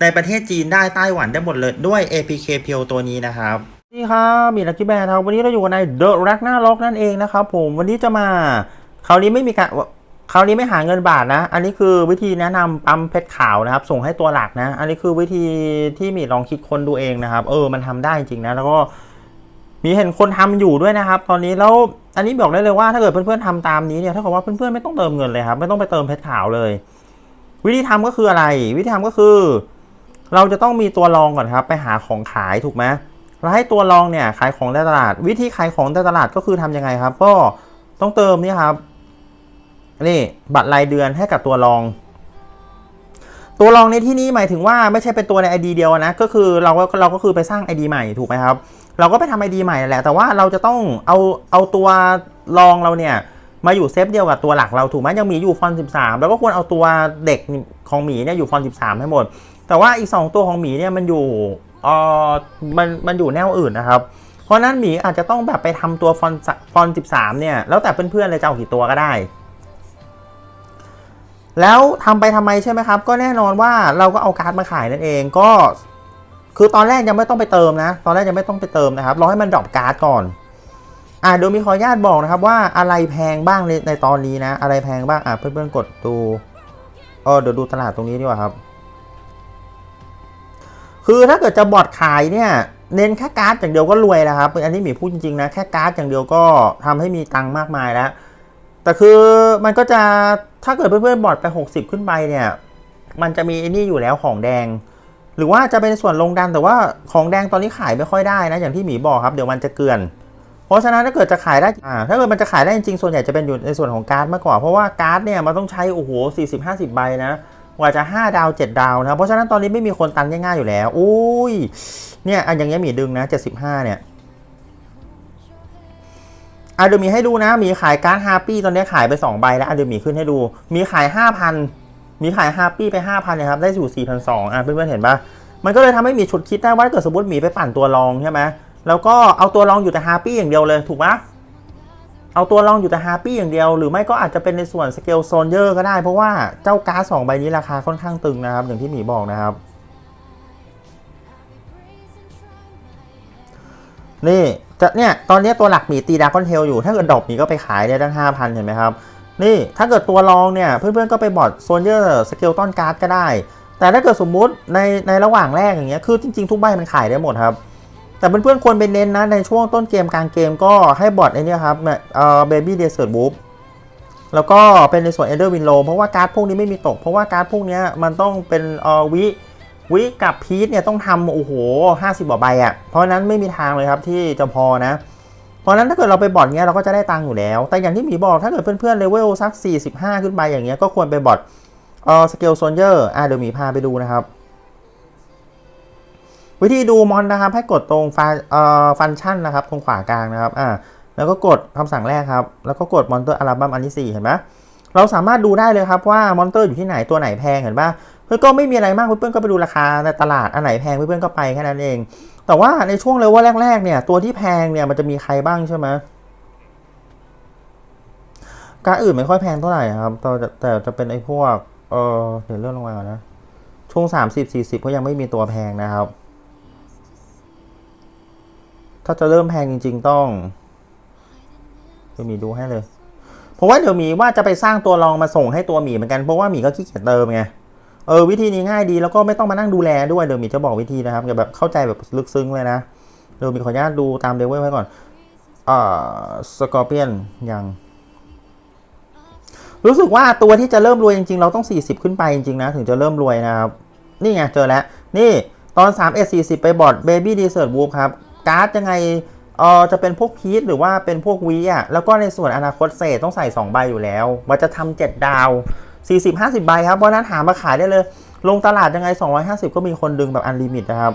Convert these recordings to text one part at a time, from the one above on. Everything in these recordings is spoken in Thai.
ในประเทศจีนได้ไต้หวันได้หมดเลยด้วย APK p e ตัวนี้นะครับนี่ครับมีลักกี้แบร์ครับวันนี้เราอยู่ใน The Ragnarok นั่นเองนะครับผมวันนี้จะมาคราวนี้ไม่มีการคราวนี้ไม่หาเงินบาทนะ อันนี้คือวิธีแนะนำปั๊มเพชรขาวนะครับ ส่งให้ตัวหลักนะ อันนี้คือวิธีที่มีลองคิดคนดูเองนะครับ เออมันทำได้จริงนะแล้วก็มีเห็นคนทำอยู่ด้วยนะครับ ตอนนี้แล้วอันนี้บอกได้เลยว่าถ้าเกิดเพื่อนๆทำตามนี้เนี่ยถ้าเกิดว่าเพื่อนๆไม่ต้องเติมเงินเลยครับไม่ต้องไปเติมเพชรขาวเลย วิธีทำก็คืออะไร วิธีทำก็คือ เราจะต้องมีตัวรองก่อนครับ ไปหาของขายถูกไหมแล้วให้ตัวรองเนี่ยขายของในตลาด วิธีขายของในตลาดก็คือทำยังไงครับ ก็ต้องเติมนี่ครับนี่บัตรรายเดือนให้กับตัวรอง ตัวรองในที่นี้หมายถึงว่าไม่ใช่เป็นตัวใน ID เดียวนะก็คือเราก็เราก็คือไปสร้าง ID ใหม่ถูกไหมครับ เราก็ไปทำไอ ID ใหม่แหละแต่ว่าเราจะต้องเอาเอาตัวรองเราเนี่ยมาอยู่เซฟเดียวกับตัวหลักเราถูกไหมยังมีอยู่ฟอนต์13 แล้วก็ควรเอาตัวเด็กของหมีเนี่ยอยู่ฟอนต์13 ให้หมด แต่ว่าอีก 2 ตัวของหมีเนี่ยมันอยู่เออมันมันอยู่แนวอื่นนะครับ เพราะนั้นหมีอาจจะต้องแบบไปทำตัวฟอนฟอนต์13เนี่ยแล้วแต่เพื่อนๆเลยจะเอากี่ตัวก็ได้ แล้วทำไปทำไมใช่ไหมครับ ก็แน่นอนว่าเราก็เอาการ์ดมาขายนั่นเองก็คือตอนแรกยังไม่ต้องไปเติมนะ ตอนแรกยังไม่ต้องไปเติมนะครับรอให้มันดรอปการ์ดก่อนอ่าโดยมีขออนุญาตบอกนะครับว่าอะไรแพงบ้างในในตอนนี้นะ อะไรแพงบ้างอะเพื่อนๆกดดูเออเดี๋ยวดูตลาดตรงนี้ดีกว่าครับ คือถ้าเกิดจะบอดขายเนี่ยเน้นแค่การ์ดอย่างเดียวก็รวยแล้วครับอันนี้หมีพูดจริงๆนะแค่การ์ดอย่างเดียวก็ทำให้มีตังค์มากมายแล้ว แต่คือมันก็จะถ้าเกิดเพื่อนๆบอดไป 60 ขึ้นไปเนี่ย มันจะมีไอ้นี่อยู่แล้วของแดง หรือว่าจะเป็นส่วนลงดันแต่ว่าของแดงตอนนี้ขายไม่ค่อยได้นะอย่างที่หมีบอกครับเดี๋ยวมันจะเกลื่อน เพราะฉะนั้นถ้าเกิดจะขายได้อ่าถ้าเกิดมันจะขายได้จริงๆส่วนใหญ่จะเป็นอยู่ในส่วนของการ์ดมากกว่าเพราะว่าการ์ดเนี่ยมันต้องใช้โอ้โห40 50 ใบนะ กว่าจะ 5 ดาว 7 ดาวนะเพราะฉะนั้นตอนนี้ไม่มีคนตันง่ายๆอยู่แล้วอุ้ยเนี่ยอันอย่างเงี้ยมีดึงนะ 75 เนี่ยอะเดี๋ยวมีให้ดูนะ มีขายการ์ดฮาร์ปี้ตอนนี้ขายไป 2 ใบแล้วอะเดี๋ยวมีขึ้นให้ดู มีขาย 5,000 มีขายฮาร์ปี้ไป 5,000นี่ยครับได้อยู่ 4,200อะเพื่อนๆเห็นปะมันก็เลยทำให้มีชุดคิดได้ว่าเกิดสมมติหมีไปปั่นตัวรองใช่ไหมแล้วก็เอาตัวรองอยู่แต่ฮาร์ปี้อย่างเดียวเลยถูกปะ เอาตัวรองอยู่แต่ฮาร์ปี้อย่างเดียว หรือไม่ก็อาจจะเป็นในส่วนสเกลโซนเยอร์ก็ได้ เพราะว่าเจ้าการ์ดสองใบนี้ราคาค่อนข้างตึงนะครับ อย่างที่หมีบอกนะครับ นี่จะเนี่ยตอนนี้ตัวหลักหมีตีดาร์คอนเทลอยู่ ถ้าเกิดดอปหมีก็ไปขายได้ตั้งห้าพันเห็นไหมครับ นี่ถ้าเกิดตัวรองเนี่ยเพื่อนๆก็ไปบอดโซนเยอร์สเกลต้นการ์ดก็ได้ แต่ถ้าเกิดสมมุติในในระหว่างแรกอย่างเงี้ยคือจริงๆทุกใบมันขายได้หมดครับ แต่เพื่อนๆควรไปเน้นนะในช่วงต้นเกมกลางเกมก็ให้บอดไอ้นี่ครับเอ่อเบบี้เดสเซิร์ตบูฟแล้วก็เป็นในส่วนเอเดอร์วินโลเพราะว่าการ์ดพวกนี้ไม่มีตก เพราะว่าการ์ดพวกนี้มันต้องเป็นเอ่อวิวิกับพีทเนี่ยต้องทำโอ้โหห้าสิบกว่าใบอะ่ะ เพราะนั้นไม่มีทางเลยครับที่จะพอนะ เพราะฉะนั้นถ้าเกิดเราไปบอดเงี้ยเราก็จะได้ตังค์อยู่แล้ว แต่อย่างที่หมีบอกถ้าเกิดเพื่อนๆเลเวลสัก 45 ขึ้นไปอย่างเงี้ยก็ควรไปบอดเออสเกลโซนเยอร์อะเดี๋ยวหมีพาไปดูนะครับ วิธีดูมอนนะครับให้กดตรงฟันเอ่อฟังก์ชันนะครับตรงขวากลางนะครับอ่าแล้วก็กดคำสั่งแรกครับ แล้วก็กดมอนเตอร์อัลบั้มอันที่ 4 เห็นไหมเราสามารถดูได้เลยครับว่ามอนเตอร์อยู่ที่ไหนตัวไหนแพงเห็นปะเพื่อนก็ไม่มีอะไรมากเพื่อนก็ไปดูราคาในตลาดอันไหนแพงเพื่อนก็ไปแค่นั้นเอง แต่ว่าในช่วงเลเวลแรกๆเนี่ยตัวที่แพงเนี่ยมันจะมีใครบ้างใช่ไหมการอื่นไม่ค่อยแพงเท่าไหร่ครับแต่แต่จะเป็นไอ้พวกเออเดี๋ยวเลื่อนลงมาก่อนนะช่วง 30 40 ก็ยังไม่มีตัวแพงนะครับ ถ้าจะเริ่มแพงจริง ๆ ต้องเดี๋ยวมีดูให้เลย เพราะว่าเดี๋ยวหมีว่าจะไปสร้างตัวรองมาส่งให้ตัวหมีเหมือนกันเพราะว่าหมีก็ขี้เกียจเติมไงเออวิธีนี้ง่ายดีแล้วก็ไม่ต้องมานั่งดูแลด้วยเดี๋ยวหมีจะบอกวิธีนะครับอย่าแบบเข้าใจแบบลึกซึ้งเลยนะเดี๋ยวหมีขออนุญาตดูตามเลเวลไว้ก่อนอ่าสกอร์เปียนยังรู้สึกว่าตัวที่จะเริ่มรวยจริงๆ เราต้อง 40 ขึ้นไปจริงๆนะ ถึงจะเริ่มรวยนะครับ นี่ไง เจอแล้ว นี่ตอน3 s 40 ไปบอร์ด Baby Desert Wolf ครับ การ์ดยังไงเออจะเป็นพวกพีทหรือว่าเป็นพวกวีอะแล้วก็ในส่วนอนาคตเศษต้องใส่ 2 ใบอยู่แล้ว มันจะทำ7ดาว 40 50 ใบครับเพราะนั้นหามาขายได้เลย ลงตลาดยังไง 250 ก็มีคนดึงแบบอันลิมิตนะครับ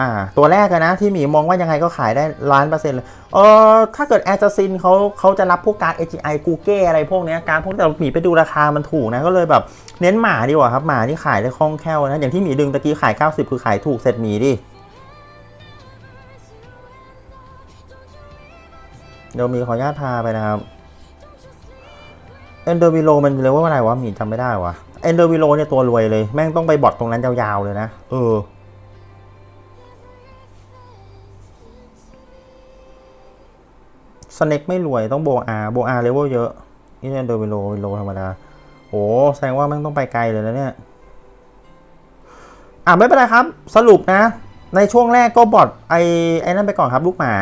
อ่าตัวแรกนะที่หมีมองว่ายังไงก็ขายได้ล้านเปอร์เซ็นต์เลยเออถ้าเกิดแอ s ซ a ซินเขาเขาจะรับพวกการ AGI กูเก้อะไรพวกเนี้ยการพวกแต่หมีไปดูราคามันถูกนะ ก็เลยแบบเน้นหมาดีกว่าครับ หมาที่ขายได้คล่องแคล่วนะ อย่างที่หมีดึงตะกี้ขาย 90 คือขายถูกเสร็จหมีดิ เดี๋ยวมีขออนุญาตพาไปนะครับเอนเดอร์วิโลมันเรียกว่าอะไรวะหมีจำไม่ได้วะเอนเดอร์วิโลเนี่ยตัวรวยเลย แม่งต้องไปบอทตรงนั้นยาวๆเลยนะ เออ สเน็กไม่รวยต้องโบอาโบอาเลเวลเยอะ นี่เอนเดอร์วิโลวิโลธรรมดาโอ้แสดงว่าแม่งต้องไปไกลเลยนะเนี่ย อะไม่เป็นไรครับ สรุปนะ ในช่วงแรกก็บอทไอ้ไอ้นั่นไปก่อนครับลูกหมา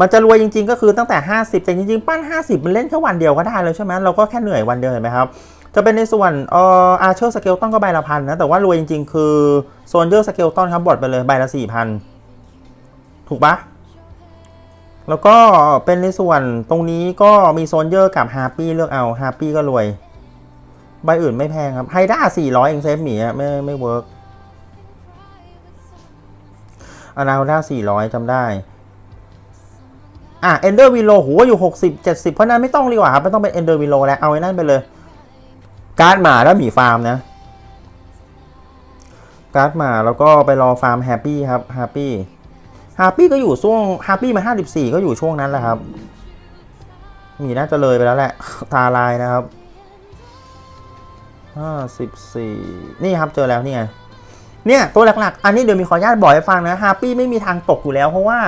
มันจะรวยจริง ๆ ก็คือตั้งแต่ 50 แต่จริง ๆ ปั้น 50 มันเล่นแค่วันเดียวก็ได้เลยใช่ไหมเราก็แค่เหนื่อยวันเดียวเห็นไหมครับ จะเป็นในส่วนเอ่ออาร์เชอร์สเกลตันก็ใบละพันนะ แต่ว่ารวยจริง ๆ คือโซนเยอร์สเกลตันครับบอทไปเลยใบละ4,000ถูกปะแล้วก็เป็นในส่วนตรงนี้ก็มีโซนเยอร์กับฮาร์ปี้เลือกเอาฮาร์ปี้ก็รวย ใบอื่นไม่แพงครับไฮด้า400เองเซฟหมีอะไม่ไม่เวิร์กอนาคด้า400จำได้ อะเอนเดอร์วิโลหัวอยู่ 60 70 เพราะนั้นไม่ต้องดีกว่าครับ ไม่ต้องเป็นเอนเดอร์วิโลแล้วเอาไอ้นั่นไปเลย การ์ดหมาแล้วหมีฟาร์มนะ การ์ดหมาแล้วก็ไปรอฟาร์มแฮปปี้ครับแฮปปี้แฮปปี้ก็อยู่ช่วงแฮปปี้มา 54 ก็อยู่ช่วงนั้นแหละครับหมีน่าจะเลยไปแล้วแหละ ตาลายนะครับ 54 นี่ครับเจอแล้วนี่ไง เนี่ยตัวหลักๆ อันนี้เดี๋ยวมีขออนุญาตบอกให้ฟังนะฮาปี้ไม่มีทางตกอยู่แล้วเพราะว่า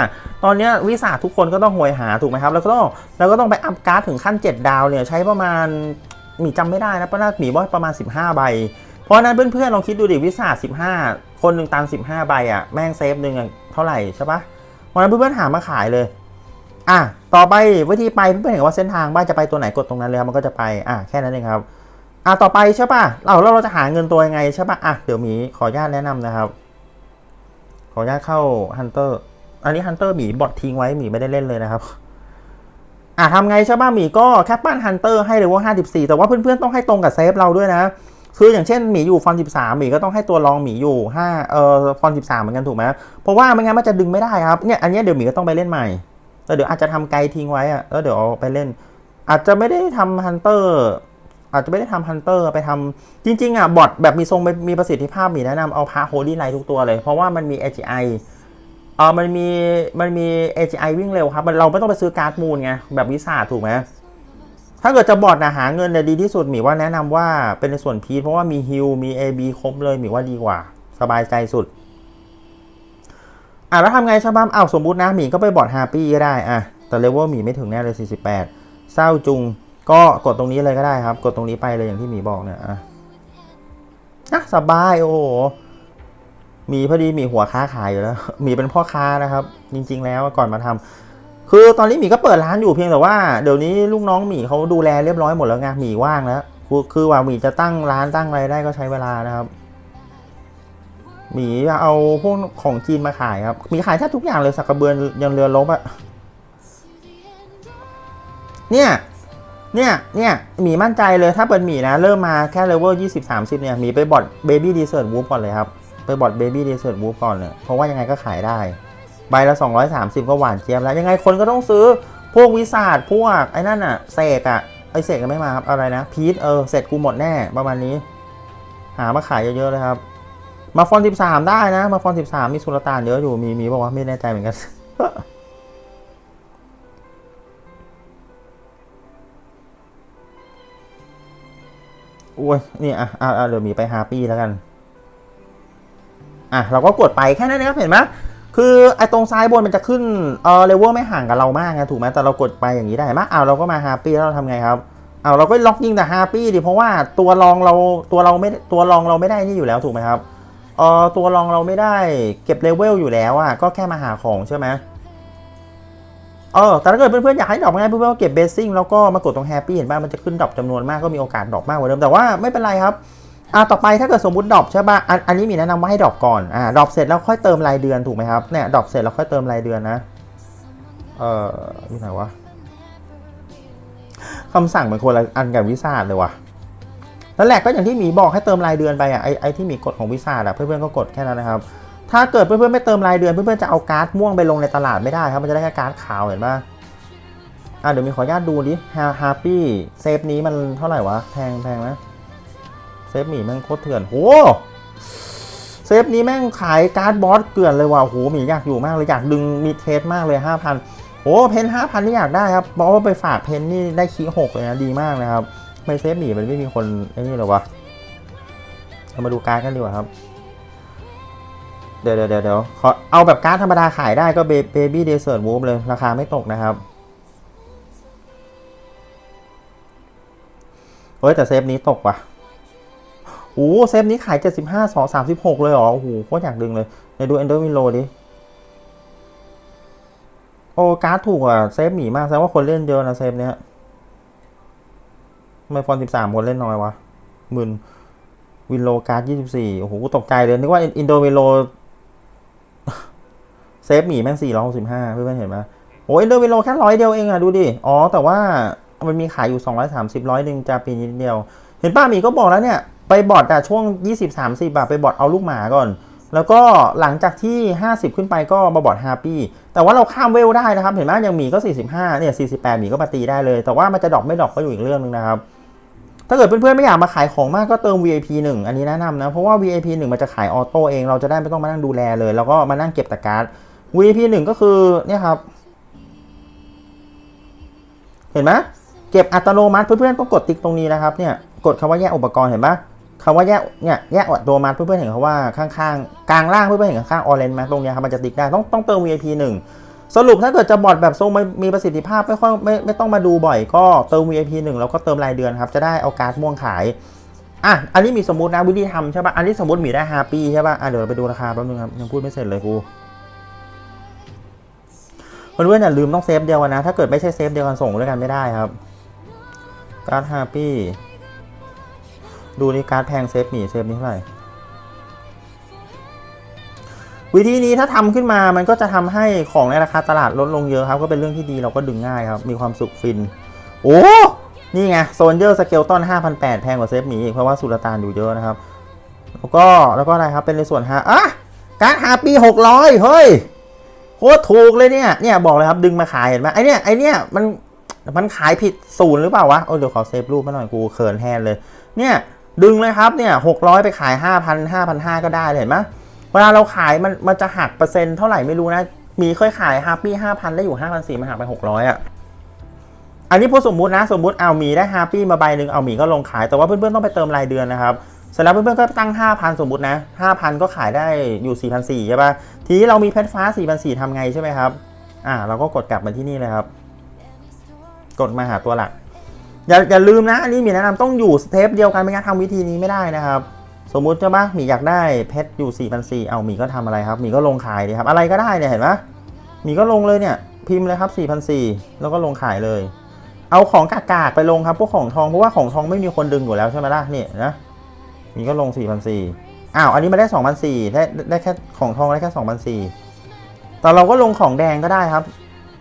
ตอนนี้วิสาทุกคนก็ต้องหวยหาถูกไหมครับ แล้วก็ต้องแล้วก็ต้องไปอัพการ์ดถึงขั้น 7 ดาวเนี่ยใช้ประมาณหมีจำไม่ได้นะป้านาหมีว่าประมาณ 15 ใบ เพราะนั้นเพื่อนๆลองคิดดูดิวิสา15คนหนึ่งตัง15ใบอะแม่งเซฟหนึ่งเท่าไหร่ใช่ปะเพราะนั้นเพื่อนๆหามาขายเลยอะต่อไปวิธีไปเพื่อนๆเห็นว่าเส้นทางบ้านจะไปตัวไหนกดตรงนั้นเลยมันก็จะไปอะแค่นั้นเองครับ อะต่อไปใช่ป่ะเราแล้วเราจะหาเงินตัวยังไงใช่ป่ะอะเดี๋ยวหมีขออนุญาตแนะนำนะครับ ขออนุญาตเข้าฮันเตอร์อันนี้ฮันเตอร์หมีบอททิ้งไว้หมีไม่ได้เล่นเลยนะครับอะทำไงใช่ป่ะหมีก็แค่ปั้นฮันเตอร์ให้เลยว่า54แต่ว่าเพื่อนๆต้องให้ตรงกับเซฟเราด้วยนะคืออย่างเช่นหมีอยู่ฟอน13หมีก็ต้องให้ตัวรองหมีอยู่5เอ่อฟอน13เหมือนกันถูกไหมเพราะว่าไม่งั้นมันจะดึงไม่ได้ครับเนี่ยอันนี้เดี๋ยวหมีก็ต้องไปเล่นใหม่แล้วเดี๋ยวอาจจะทำไกลทิ้งไว้อะแล้วเดี๋ยวเอาไปเล่น อาจจะไม่ได้ทำฮันเตอร์ อาจจะไม่ได้ทำฮันเตอร์ไปทำจริง ๆ อะ บอทแบบมีทรงมีประสิทธิภาพมีแนะนำเอาพาโฮลี่ไลท์ทุกตัวเลย เพราะว่ามันมี AGI เออมันมีมันมี AGI วิ่งเร็วครับ มันเราไม่ต้องไปซื้อการ์ดมูลไง แบบวิสาถูกไหมถ้าเกิดจะบอทนะหาเงินเนี่ยดีที่สุดหมีว่าแนะนำว่าเป็นในส่วนพีทเพราะว่ามีฮิลมี AB ครบเลยหมีว่าดีกว่า สบายใจสุดอะแล้วทำไงชาวบ้านอ้าวสมมตินะหมีก็ไปบอทฮาปี้ก็ได้อะแต่เลเวลหมีไม่ถึงแน่เลย 48เศร้าจุง ก็กดตรงนี้เลยก็ได้ครับ กดตรงนี้ไปเลยอย่างที่หมีบอกเนี่ยอะนะสบายโอ้โหมีพอดีมีหัวค้าขายอยู่แล้ว มีเป็นพ่อค้านะครับ จริง ๆ แล้วก่อนมาทำคือตอนนี้หมีก็เปิดร้านอยู่เพียงแต่ว่าเดี๋ยวนี้ลูกน้องหมีเขาดูแลเรียบร้อยหมดแล้วไงหมีว่างแล้วคือคอว่าหมีจะตั้งร้านตั้งอะไรได้ก็ใช้เวลานะครับหมีจะเอาพวกของจีนมาขายครับหมีขายแทบทุกอย่างเลยสักกระเบือนยันเรือลบอะเนี่ย เนี่ยเนี่ยหมีมั่นใจเลยถ้าเป็นหมีนะ เริ่มมาแค่เลเวล20 30เนี่ยหมีไปบอดเบบี้ดีเซอร์วูฟก่อนเลยครับ ไปบอดเบบี้ดีเซอร์วูฟก่อนเลยเพราะว่ายังไงก็ขายได้ ใบละ230ก็หวานเจี๊ยบแล้ว ยังไงคนก็ต้องซื้อพวกวิสาดพวกไอ้นั่นอะเสกอะไอเสกก็ไม่มาครับ อะไรนะพีทเออเสร็จกูหมดแน่ประมาณนี้ หามาขายเยอะๆเลยครับ มาฟอน13ได้นะ มาฟอน13มีสุลต่านเยอะอยู่มีมีบอกว่าไม่แน่ใจเหมือนกัน อุ้ยนี่อะอะอะเดี๋ยวมีไปฮาปี้แล้วกันอะเราก็กดไปแค่นั้นเองครับเห็นไหมคือไอ้ตรงซ้ายบนมันจะขึ้นเออเลเวลไม่ห่างกับเรามากนะถูกไหมแต่เรากดไปอย่างนี้ได้ไหมอ้าวเราก็มาฮาปี้แล้วเราทำไงครับอ้าวเราก็ล็อกยิงแต่ฮาปี้ดิเพราะว่าตัวรองเราตัวเราไม่ตัวรองเราไม่ได้นี่อยู่แล้วถูกไหมครับเออตัวรองเราไม่ได้เก็บเลเวลอยู่แล้วอะก็แค่มาหาของใช่ไหม เออแต่ถ้าเกิดเพื่อนๆอยากให้ดรอปง่ายเพื่อนๆก็เก็บเบสซิ่งแล้วก็มากดตรงแฮปปี้เห็นป่ะมันจะขึ้นดรอปจำนวนมากก็มีโอกาสดรอปมากกว่าเดิมแต่ว่าไม่เป็นไรครับอ่าต่อไปถ้าเกิดสมมติดรอปใช่ป่ะอันอันนี้มีแนะนำว่าให้ดรอปก่อนอ่าดรอปเสร็จแล้วค่อยเติมรายเดือนถูกไหมครับเนี่ยดรอปเสร็จแล้วค่อยเติมรายเดือนนะเอ่อที่ไหนวะคำสั่งเหมือนคนละอันกับวิสาดเลยว่ะนั่นแหละก็อย่างที่มีบอกให้เติมรายเดือนไปอะไอไอที่มีกดของวิซ่าอะเพื่อนๆก็กดแค่นั้นนะครับ ถ้าเกิดเพื่อนๆไม่เติมรายเดือนเพื่อนๆจะเอาการ์ดม่วงไปลงในตลาดไม่ได้ครับ มันจะได้แค่การ์ดขาวเห็นปะอะเดี๋ยวมีขออนุญาตดูดิฮาฮาปี้เซฟนี้มันเท่าไหร่วะ แพงแพงไหมเซฟหมีแม่งโคตรเถื่อนโหเซฟนี้แม่งขายการ์ดบอสเกลื่อนเลยว่ะโหหมีอยากอยู่มากเลยอยากดึงมีเทสมากเลยห้าพันโอ้เพนห้าพันนี่อยากได้ครับบอกว่าไปฝากเพนนี่ได้คีหกเลยนะดีมากนะครับไม่เซฟหมีมันไม่มีคนไอ้นี่หรอวะเรามาดูการ์ดกันดีกว่าครับ เดี๋ยวเดี๋ยวเดี๋ยวเขอเอาแบบการ์ดธรรมดาขายได้ก็เบบี้เดซ e ร์ w วูฟเลย ราคาไม่ตกนะครับเฮ้ยแต่เซฟนี้ตกว่ะโอ้เซฟนี้ขาย 75 2 36 เลยเหรอ โอ้โหโคตรอยากดึงเลยในดู Ender Window ดิ โอ้การ์ดถูกอะ เซฟหมีมากแสดงว่าคนเล่นเยอะนะเซฟเนี้ยทำไมฟอนต์13คนเล่นน้อยวะหมื่นวินโลการ์ด24โอ้โหกูตกใจเลย นึกว่าอินโดวินโล ซฟหมีแม่ง4 6 5เพื่อนเห็นไหมโอ้อินโดวินโลแค่ร้อยเดียวเองอะดูดิ อ๋อ แต่ว่ามันมีขายอยู่230ร้อยสามสิบร้อยหนึ่งจะปีนิดเดียว เห็นป้าหมีก็บอกแล้วเนี่ย ไปบอดอะช่วง20-30บาทไปบอดเอาลูกหมาก่อน แล้วก็หลังจากที่ 50 ขึ้นไปก็มาบอดฮาปี้แต่ว่าเราข้ามเวลได้นะครับ เห็นไหมย่างหมีก็ 45เนี่ย48หมีก็มาตีได้เลย แต่ว่ามันจะดอกไม่ดอกก็อยู่อีกเรื่องหนึงนะครับถ้าเกิดเพื่อนๆไม่อยากมาขายของมากก็เติม VIP 1 อันนี้แนะนำนะ เพราะว่า VIP 1 มันจะขายออโต้เอง เราจะได้ไม่ต้องมานั่งดูแลเลย แล้วก็มานั่งเก็บแต่การ์ด VIP 1ก็คือเนี่ยครับ เห็นไหมเก็บอัตโนมัติเพื่อนๆต้องกดติ๊กตรงนี้นะครับเนี่ยกดคำว่าแยกอุปกรณ์เห็นไหมคำว่าแยกเนี่ยแยกอัตโนมัติเพื่อนๆเห็นเขาว่าข้างๆกลางล่างเพื่อนๆเห็นข้างๆออเรนจ์ไหมตรงนี้ครับมันจะติ๊กได้ต้องต้องเติม VIP 1สรุปถ้าเกิดจะบอดแบบทรงไม่มีประสิทธิภาพไม่ค่อยไม่ไม่ต้องมาดูบ่อยก็เติม VIP 1 แล้วก็เติมรายเดือนครับ จะได้เอาการ์ดม่วงขาย อะ อันนี้มีสมมตินะวิธีทำใช่ป่ะ อันนี้สมมติมีได้5ปีใช่ป่ะ อะเดี๋ยวเราไปดูราคาแป๊บนึงครับ ยังพูดไม่เสร็จเลยกู เพื่อนๆอย่าลืมต้องเซฟเดียวกันนะ ถ้าเกิดไม่ใช่เซฟเดียวกันส่งด้วยกันไม่ได้ครับการ์ด5ปีดูนี่การ์ดแพงเซฟหมีเซฟนี้เท่าไหร่วิธีนี้ถ้าทำขึ้นมามันก็จะทำให้ของในราคาตลาดลดลงเยอะครับ ก็เป็นเรื่องที่ดีเราก็ดึงง่ายครับ มีความสุขฟิน โอ้นี่ไงโซนเยอร์สเกลตัน5,800 แพงกว่าเซฟหมีอีกเพราะว่าสุลต่านอยู่เยอะนะครับ แล้วก็แล้วก็อะไรครับเป็นในส่วนฮาอะการ์ดฮาปี600 เฮ้ย โคตรถูกเลยเนี่ย เนี่ยบอกเลยครับดึงมาขายเห็นไหมไอเนี่ยไอเนี่ยมันมันขายผิดศูนย์หรือเปล่าวะ โอ้เดี๋ยวขอเซฟรูปมาหน่อยกูเขินแทนเลย เนี่ยดึงเลยครับเนี่ย600ไปขาย5,000 5,500ก็ได้เห็นไหมเวลาเราขายมันมันจะหักเปอร์เซ็นต์เท่าไหร่ไม่รู้นะ มีเคยขายฮาปี้5,000ได้อยู่5,400มันหักไป600อะอันนี้พูดสมมุตินะสมมุติเอาหมีได้ฮาปี้มาใบหนึ่งเอาหมีก็ลงขายแต่ว่าเพื่อนๆต้องไปเติมรายเดือนนะครับ เสร็จแล้วเพื่อนๆก็ตั้ง 5,000 สมมุตินะ 5,000 ก็ขายได้อยู่ 4,400ใช่ปะทีนี้เรามีเพชรฟ้า 4,400ทำไงใช่ไหมครับ อ่า เราก็กดกลับมาที่นี่เลยครับ กดมาหาตัวหลัก อย่าอย่าลืมนะ อันนี้มีแนะนำต้องอยู่สเทปเดียวกันไม่งั้นทำวิธีนี้ไม่ได้นะครับ สมมุติใช่ปะหมีอยากได้เพชรอยู่ 4,400เอามีก็ทำอะไรครับ มีก็ลงขายดีครับ อะไรก็ได้เนี่ยเห็นปะหมีก็ลงเลยเนี่ย พิมพ์เลยครับ 4,400แล้วก็ลงขายเลย เอาของกากๆไปลงครับ พวกของทอง เพราะว่าของทองไม่มีคนดึงอยู่แล้วใช่ไหมล่ะ นี่นะ มีก็ลง4,400อ้าว อันนี้มาได้2,400ได้ได้แค่ของทองได้แค่2,400แต่เราก็ลงของแดงก็ได้ครับ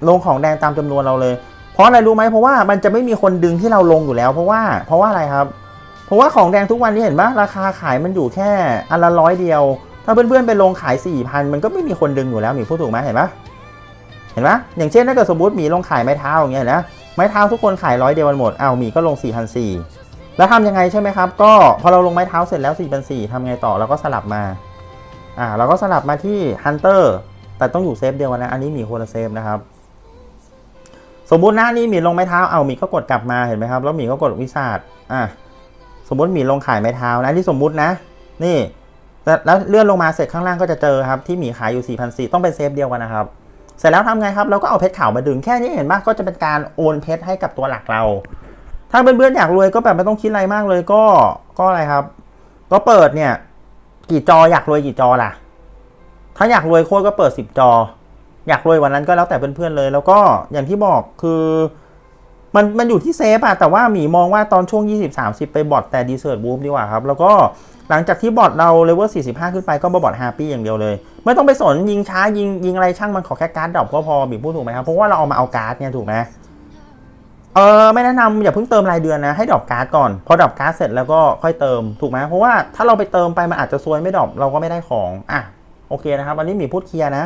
ลงของแดงตามจำนวนเราเลย เพราะอะไรรู้ไหมเพราะว่ามันจะไม่มีคนดึงที่เราลงอยู่แล้ว เพราะว่าเพราะว่าอะไรครับ เพราะว่าของแดงทุกวันนี้เห็นปะราคาขายมันอยู่แค่อันละร้อยเดียว ถ้าเพื่อนๆไปลงขาย4,000มันก็ไม่มีคนดึงอยู่แล้วมีพูดถูกไหมเห็นปะเห็นปะอย่างเช่นถ้าเกิดสมมติมีลงขายไม้เท้าอย่างเงี้ยนะไม้เท้าทุกคนขายร้อยเดียวกันหมดเอามีก็ลง4 4 0 0 แล้วทำยังไงใช่ไหมครับ ก็พอเราลงไม้เท้าเสร็จแล้ว4 4 0 0ทำไงต่อเราก็สลับมาอ่าเราก็สลับมาที่ฮันเตอร์แต่ต้องอยู่เซฟเดียวกันนะ อันนี้หมีคนละเซฟนะครับ สมมุติหน้านี้หมีลงไม้เท้าเอามีก็กดกลับมาเห็นไหมครับ แล้วหมีก็กดวิสาดอะสมมุติหมีลงขายไม้เท้านะที่สมมุตินะ นี่แล้วเลื่อนลงมาเสร็จข้างล่างก็จะเจอครับที่หมีขายอยู่4 4 0 0ต้องเป็นเซฟเดียวกันนะครับ เสร็จแล้วทำไงครับเราก็เอาเพชรขาวมาดึงแค่นี้เห็นปะก็จะเป็นการโอนเพชรให้กับตัวหลักเรา ถ้าเพื่อนๆอยากรวยก็แบบไม่ต้องคิดอะไรมากเลยก็ก็อะไรครับ ก็เปิดเนี่ย กี่จออยากรวยกี่จอล่ะ ถ้าอยากรวยโคตรก็เปิด10จอ อยากรวยวันนั้นก็แล้วแต่เพื่อนๆเลย แล้วก็อย่างที่บอกคือมันมันอยู่ที่เซฟอะแต่ว่าหมีมองว่าตอนช่วง 20-30 ไปบอทแต่ดีเซอร์บูมดีกว่าครับ แล้วก็หลังจากที่บอทเราเลเวล45 ขึ้นไปก็มาบอทฮาปี้อย่างเดียวเลย ไม่ต้องไปสนยิงช้ายิงยิงอะไรช่างมันขอแค่การ์ดดรอปก็พอบีพูดถูกไหมครับ เพราะว่าเราเอามาเอาการ์ดเนี่ยถูกไหม เออไม่แนะนำอย่าเพิ่งเติมรายเดือนนะให้ดรอปการ์ดก่อนพอดรอปการ์ดเสร็จแล้วก็ค่อยเติมถูกไหมเพราะว่าถ้าเราไปเติมไปมันอาจจะซวยไม่ดรอปเราก็ไม่ได้ของอะโอเคนะครับวันนี้หมีพูดเคลียร์นะ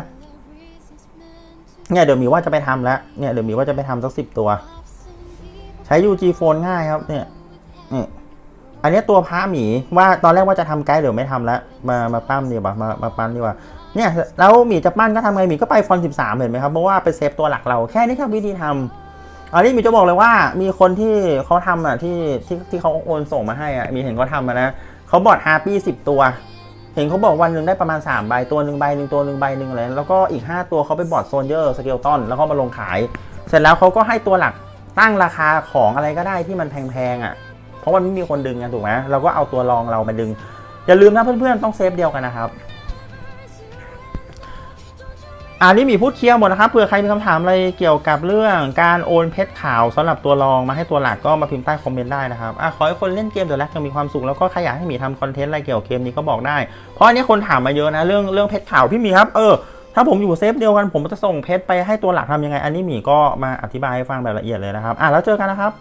เนี่ยเดี๋ยวหมีว่าจะไปทำแล้วเนี่ยเดี๋ยวหมีว่าจะไปทำสักสิบตัว ใช้ UG Phone ง่ายครับเนี่ยนี่อันนี้ตัวพระหมีว่าตอนแรกว่าจะทำไกด์เดี๋ยวไม่ทำแล้วมามาปั้มดีกว่ามามาปั้นดีกว่าเนี่ยแล้วหมีจะปั้นก็ทำไงหมีก็ไปฟอนต์13เห็นไหมครับเพราะว่าไปเซฟตัวหลักเราแค่นี้ครับวิธีทำ อันนี้มีจะบอกเลยว่ามีคนที่เขาทำอะที่ที่ที่เขาโอนส่งมาให้อะมีเห็นเขาทำมานะเขาบอดฮาปี้สิบตัว เห็นเขาบอกวันหนึ่งได้ประมาณ3ใบตัวหนึ่งใบหนึ่งตัวหนึ่งใบหนึ่งอะไรแล้วก็อีก 5 ตัวเขาไปบอดโซนเยอร์สเกลตันแล้วก็มาลงขาย เสร็จแล้วเขาก็ให้ตัวหลักตั้งราคาของอะไรก็ได้ที่มันแพงๆอะ เพราะมันไม่มีคนดึงกันถูกไหมเราก็เอาตัวรองเรามาดึง อย่าลืมนะเพื่อนๆต้องเซฟเดียวกันนะครับ อันนี้มีพูดเคลียร์หมดนะครับเผื่อใครมีคำถามอะไรเกี่ยวกับเรื่องการโอนเพชรขาวสำหรับตัวรองมาให้ตัวหลักก็มาพิมพ์ใต้คอมเมนต์ได้นะครับอะขอให้คนเล่นเกมเดี๋ยวแรกยังมีความสุขแล้วก็ใครอยากให้หมีทำคอนเทนต์อะไรเกี่ยวกับเกมนี้ก็บอกได้ เพราะอันนี้คนถามมาเยอะนะเรื่องเรื่องเพชรขาวพี่หมีครับเออถ้าผมอยู่เซฟเดียวกันผมจะส่งเพชรไปให้ตัวหลักทำยังไง อันนี้หมีก็มาอธิบายให้ฟังแบบละเอียดเลยนะครับอะแล้วเจอกันนะครับ